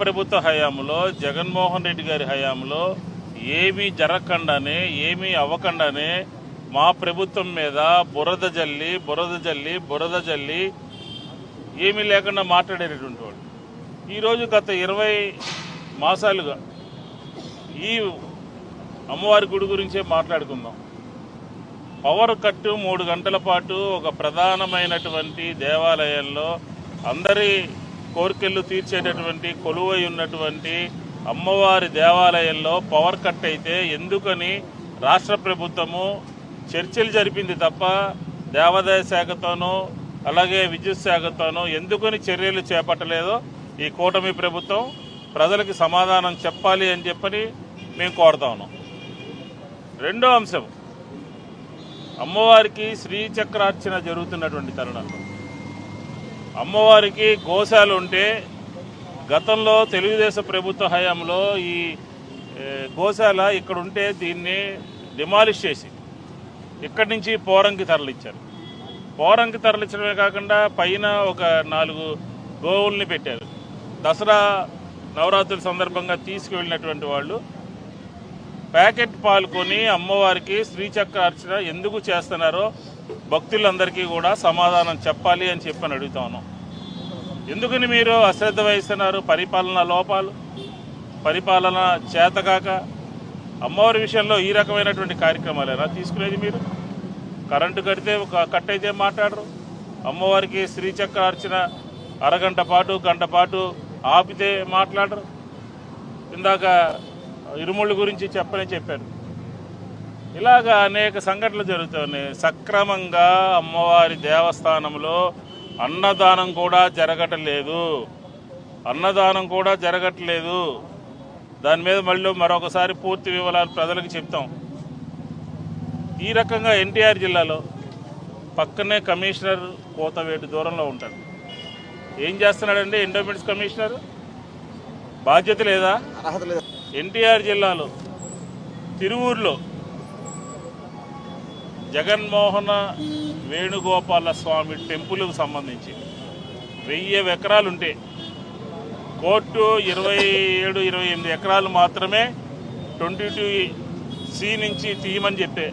ప్రభుత్వ హయాంలో జగన్మోహన్ రెడ్డి గారి హయాంలో ఏమీ జరగకుండానే ఏమీ అవ్వకుండానే మా ప్రభుత్వం మీద బురద జల్లి బురద జల్లి బురద జల్లి ఏమీ లేకుండా మాట్లాడేటటువంటి వాళ్ళు. ఈరోజు గత ఇరవై మాసాలుగా ఈ అమ్మవారి గుడి గురించే మాట్లాడుకుందాం. పవర్ కట్టు మూడు గంటల పాటు ఒక ప్రధానమైనటువంటి దేవాలయంలో అందరి కోరికలు తీర్చేటటువంటి కొలువై ఉన్నటువంటి అమ్మవారి దేవాలయంలో పవర్ కట్ అయితే ఎందుకని రాష్ట్ర ప్రభుత్వము చర్చలు జరిపింది తప్ప దేవాదాయ శాఖతోనూ అలాగే విద్యుత్ శాఖతోనూ ఎందుకని చర్యలు చేపట్టలేదో ఈ కూటమి ప్రభుత్వం ప్రజలకి సమాధానం చెప్పాలి అని చెప్పని మేము కోరుతా ఉన్నాం. రెండో అంశం. అమ్మవారికి శ్రీచక్రార్చన జరుగుతున్నటువంటి తరుణంలో అమ్మవారికి గోశాలు ఉంటే గతంలో తెలుగుదేశం ప్రభుత్వ హయాంలో ఈ గోశాల ఇక్కడ ఉంటే దీన్ని డిమాలిష్ చేసి ఇక్కడి నుంచి పోరంకి తరలించారు పోరంకి తరలించడమే కాకుండా పైన ఒక నాలుగు గోవుల్ని పెట్టారు. దసరా నవరాత్రుల సందర్భంగా తీసుకువెళ్ళినటువంటి వాళ్ళు ప్యాకెట్ పాల్కొని అమ్మవారికి శ్రీచక్ర అర్చన ఎందుకు చేస్తున్నారో భక్తులందరికీ కూడా సమాధానం చెప్పాలి అని చెప్పని అడుగుతాను ఎందుకని మీరు అశ్రద్ధ వహిస్తున్నారు? పరిపాలన లోపాలు పరిపాలన చేతకాక అమ్మవారి విషయంలో ఈ రకమైనటువంటి కార్యక్రమాలేనా తీసుకునేది మీరు? కరెంటు కడితే ఒక కట్ అయితే మాట్లాడరు. అమ్మవారికి శ్రీచక్ర అర్చన అరగంట పాటు గంట పాటు ఆపితే మాట్లాడరు. ఇందాక ఇరుముళ్ళ గురించి చెప్పని చెప్పారు. ఇలాగా అనేక సంఘటనలు జరుగుతున్నాయి సక్రమంగా అమ్మవారి దేవస్థానంలో అన్నదానం కూడా జరగటలేదు. అన్నదానం కూడా జరగట్లేదు. దాని మీద మళ్ళీ మరొకసారి పూర్తి వివరాలు ప్రజలకు చెప్తాం. ఈ రకంగా ఎన్టీఆర్ జిల్లాలో పక్కనే కమిషనర్ కోతవేటు దూరంలో ఉంటాడు. ఏం చేస్తున్నాడండి ఎండోమెంట్స్ కమిషనర్? బాధ్యత లేదా? అర్హత లేదు? ఎన్టీఆర్ జిల్లాలో తిరువూరులో జగన్మోహన వేణుగోపాల స్వామి టెంపుల్కు సంబంధించి వెయ్యి ఎకరాలు ఉంటే కోర్టు ఇరవై ఏడు ఇరవై ఎనిమిది ఎకరాలు మాత్రమే ట్వంటీ టూ సి నుంచి తీయమని చెప్పే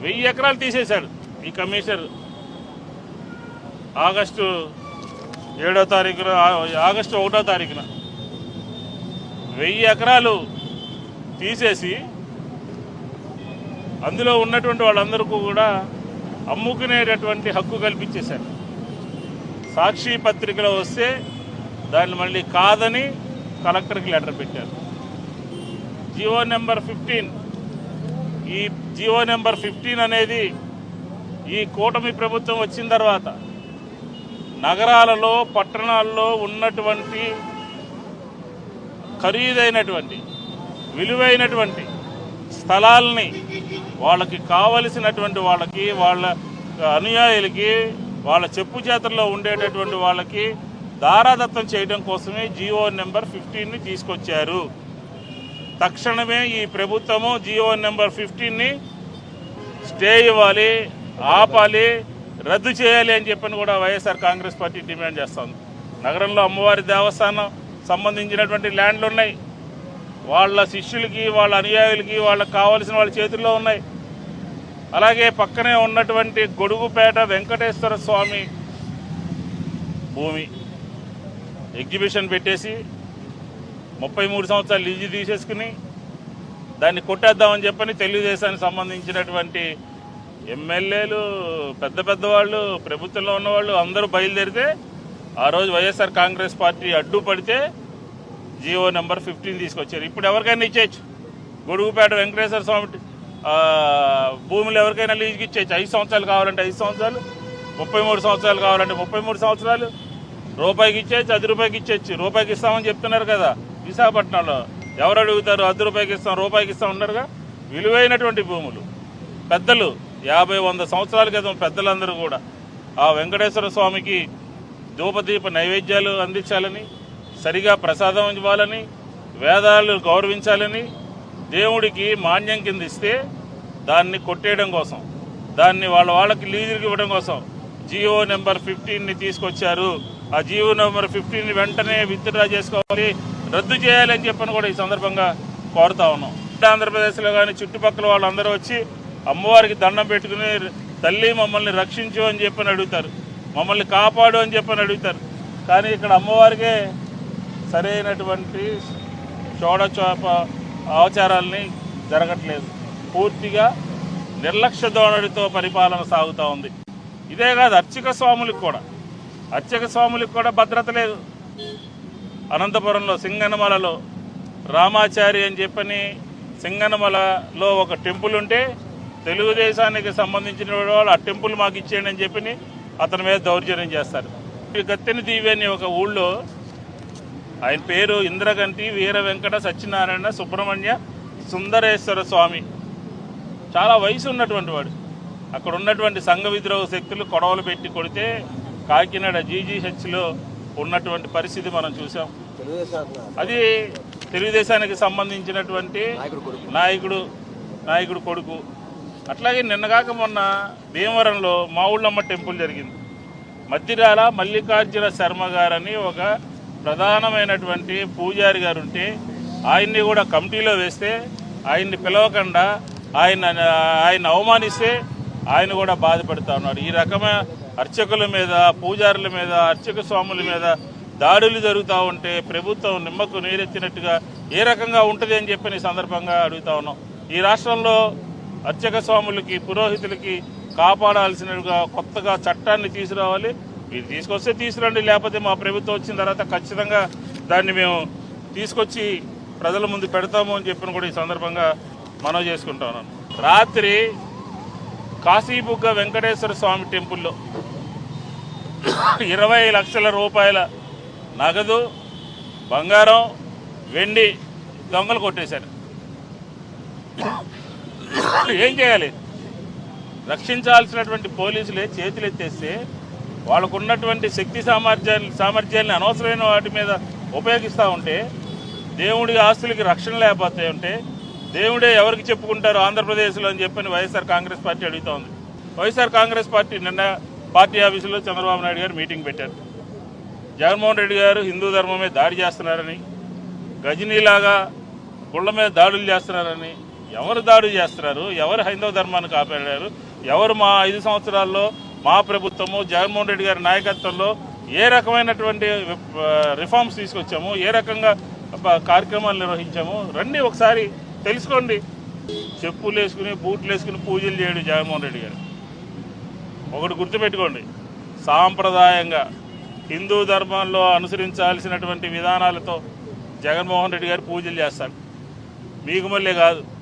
వెయ్యి ఎకరాలు తీసేశాడు ఈ కమిషనర్. ఆగస్టు ఏడో తారీఖున ఆగస్టు ఒకటో తారీఖున వెయ్యి ఎకరాలు తీసేసి అందులో ఉన్నటువంటి వాళ్ళందరికీ కూడా అమ్ముకునేటటువంటి హక్కు కల్పించేశారు. సాక్షి పత్రికలో వస్తే దాన్ని మళ్ళీ కాదని కలెక్టర్కి లెటర్ పెట్టారు. జియో నెంబర్ ఫిఫ్టీన్ ఈ జియో నెంబర్ ఫిఫ్టీన్ అనేది ఈ కూటమి ప్రభుత్వం వచ్చిన తర్వాత నగరాలలో పట్టణాల్లో ఉన్నటువంటి ఖరీదైనటువంటి విలువైనటువంటి స్థలాల్ని వాళ్ళకి కావలసినటువంటి వాళ్ళకి వాళ్ళ అనుయాయులకి వాళ్ళ చెప్పు చేతల్లో ఉండేటటువంటి వాళ్ళకి దారాదత్తం చేయడం కోసమే జియో నెంబర్ ఫిఫ్టీన్ని తీసుకొచ్చారు. తక్షణమే ఈ ప్రభుత్వము జియో నెంబర్ ఫిఫ్టీన్ని స్టే ఇవ్వాలి ఆపాలి రద్దు చేయాలి అని చెప్పని కూడా వైఎస్ఆర్ కాంగ్రెస్ పార్టీ డిమాండ్ చేస్తుంది. నగరంలో అమ్మవారి దేవస్థానం సంబంధించినటువంటి ల్యాండ్లు ఉన్నాయి. వాళ్ళ శిష్యులకి వాళ్ళ అనుయాయులకి వాళ్ళకి కావాల్సిన వాళ్ళ చేతుల్లో ఉన్నాయి. అలాగే పక్కనే ఉన్నటువంటి గొడుగుపేట వెంకటేశ్వర స్వామి భూమి ఎగ్జిబిషన్ పెట్టేసి ముప్పై మూడు సంవత్సరాలు లీజు తీసేసుకుని దాన్ని కొట్టేద్దామని చెప్పని తెలుగుదేశానికి సంబంధించినటువంటి ఎమ్మెల్యేలు పెద్ద పెద్దవాళ్ళు ప్రభుత్వంలో ఉన్నవాళ్ళు అందరూ బయలుదేరితే ఆ రోజు వైఎస్ఆర్ కాంగ్రెస్ పార్టీ అడ్డుపడితే జియో నెంబర్ ఫిఫ్టీన్ తీసుకొచ్చారు. ఇప్పుడు ఎవరికైనా ఇచ్చేయచ్చు. గొడుగుపేట వెంకటేశ్వర స్వామి భూములు ఎవరికైనా లీజుకి ఇచ్చేయచ్చు. ఐదు సంవత్సరాలు కావాలంటే ఐదు సంవత్సరాలు ముప్పై మూడు సంవత్సరాలు కావాలంటే ముప్పై మూడు సంవత్సరాలు రూపాయికి ఇచ్చేయచ్చు అది రూపాయికి ఇచ్చేయచ్చు. రూపాయికి ఇస్తామని చెప్తున్నారు కదా విశాఖపట్నంలో. ఎవరు అడుగుతారు? అది రూపాయికి ఇస్తాం రూపాయికి ఇస్తాం ఉన్నారుగా విలువైనటువంటి భూములు. పెద్దలు యాభై వంద సంవత్సరాల క్రితం పెద్దలందరూ కూడా ఆ వెంకటేశ్వర స్వామికి ధూపదీప నైవేద్యాలు అందించాలని సరిగా ప్రసాదం ఇవ్వాలని వేదాలు గౌరవించాలని దేవుడికి మాన్యం కింద ఇస్తే దాన్ని కొట్టేయడం కోసం దాన్ని వాళ్ళ వాళ్ళకి లీజుకి ఇవ్వడం కోసం జియో నెంబర్ ఫిఫ్టీన్ని తీసుకొచ్చారు. ఆ జియో నెంబర్ ఫిఫ్టీన్ వెంటనే విత్డ్రా చేసుకోవాలి రద్దు చేయాలని చెప్పని కూడా ఈ సందర్భంగా కోరుతా ఉన్నాం. ఆంధ్రప్రదేశ్లో కానీ చుట్టుపక్కల వాళ్ళందరూ వచ్చి అమ్మవారికి దండం పెట్టుకుని తల్లి మమ్మల్ని రక్షించు అని చెప్పని అడుగుతారు మమ్మల్ని కాపాడు అని చెప్పని అడుగుతారు. కానీ ఇక్కడ అమ్మవారికే సరైనటువంటి చోడచోప ఆచారాల్ని జరగట్లేదు. పూర్తిగా నిర్లక్ష్య ధోరణితో పరిపాలన సాగుతూ ఉంది. ఇదే కాదు అర్చక స్వాములకు కూడా. అర్చక స్వాములకు కూడా భద్రత లేదు. అనంతపురంలో సింగనమలలో రామాచారి అని చెప్పని సింగనమలలో ఒక టెంపుల్ ఉంటే తెలుగుదేశానికి సంబంధించిన వాళ్ళు ఆ టెంపుల్ మాకు ఇచ్చేయండి అని చెప్పి అతని మీద దౌర్జన్యం చేస్తారు. ఈ గత్తెని దీవి ఒక ఊళ్ళో ఆయన పేరు ఇంద్రగంటి వీర వెంకట సత్యనారాయణ సుబ్రహ్మణ్య సుందరేశ్వర స్వామి. చాలా వయసు ఉన్నటువంటి వాడు. అక్కడ ఉన్నటువంటి సంఘ విద్రోహ శక్తులు కొడవలు పెట్టి కొడితే కాకినాడ జీజీహెచ్లో ఉన్నటువంటి పరిస్థితి మనం చూసాం. అది తెలుగుదేశానికి సంబంధించినటువంటి నాయకుడు నాయకుడు కొడుకు. అట్లాగే నిన్నగాక మొన్న భీమవరంలో మా ఊళ్ళమ్మ టెంపుల్ జరిగింది. మద్దిరాల మల్లికార్జున శర్మ గారని ఒక ప్రధానమైనటువంటి పూజారి గారు ఉంటే ఆయన్ని కూడా కమిటీలో వేస్తే ఆయన్ని పిలవకుండా ఆయన ఆయన అవమానిస్తే ఆయన కూడా బాధపడుతూ ఉన్నాడు ఈ రకమైన అర్చకుల మీద పూజారుల మీద అర్చక స్వాముల మీద దాడులు జరుగుతూ ఉంటే ప్రభుత్వం నిమ్మకు నీరెత్తినట్టుగా ఏ రకంగా ఉంటుంది అని చెప్పి సందర్భంగా అడుగుతా ఉన్నాం. ఈ రాష్ట్రంలో అర్చక స్వాములకి పురోహితులకి కాపాడాల్సినగా కొత్తగా చట్టాన్ని తీసుకురావాలి. మీరు తీసుకొస్తే తీసుకురండి లేకపోతే మా ప్రభుత్వం వచ్చిన తర్వాత ఖచ్చితంగా దాన్ని మేము తీసుకొచ్చి ప్రజల ముందు పెడతాము అని చెప్పిన కూడా ఈ సందర్భంగా మనవి చేసుకుంటాను రాత్రి కాశీబుగ్గ వెంకటేశ్వర స్వామి టెంపుల్లో ఇరవై లక్షల రూపాయల నగదు బంగారం వెండి దొంగలు కొట్టేశారు. ఏం చేయాలి? రక్షించాల్సినటువంటి పోలీసులే చేతులు ఎత్తేస్తే వాళ్ళకు ఉన్నటువంటి శక్తి సామర్థ్యాన్ని సామర్థ్యాన్ని అనవసరమైన వాటి మీద ఉపయోగిస్తూ ఉంటే దేవుడి ఆస్తులకి రక్షణ లేకపోతే ఉంటే దేవుడే ఎవరికి చెప్పుకుంటారు ఆంధ్రప్రదేశ్లో అని చెప్పని వైఎస్ఆర్ కాంగ్రెస్ పార్టీ అడుగుతూ ఉంది. వైఎస్ఆర్ కాంగ్రెస్ పార్టీ నిన్న పార్టీ ఆఫీసులో చంద్రబాబు నాయుడు గారు మీటింగ్ పెట్టారు. జగన్మోహన్ రెడ్డి గారు హిందూ ధర్మమే దాడి చేస్తున్నారని గజనీలాగా గుళ్ళ మీద దాడులు చేస్తున్నారని ఎవరు దాడులు చేస్తున్నారు ఎవరు హైందవ ధర్మాన్ని కాపాడారు ఎవరు మా ఐదు సంవత్సరాల్లో మా ప్రభుత్వము జగన్మోహన్ రెడ్డి గారి నాయకత్వంలో ఏ రకమైనటువంటి రిఫార్మ్స్ తీసుకొచ్చాము ఏ రకంగా కార్యక్రమాలు నిర్వహించాము రండి ఒకసారి తెలుసుకోండి. చెప్పులు వేసుకుని బూట్లు వేసుకుని పూజలు చేయడు జగన్మోహన్ రెడ్డి గారు. ఒకటి గుర్తుపెట్టుకోండి సాంప్రదాయంగా హిందూ ధర్మంలో అనుసరించాల్సినటువంటి విధానాలతో జగన్మోహన్ రెడ్డి గారు పూజలు చేస్తారు. మీకు మళ్ళీ కాదు.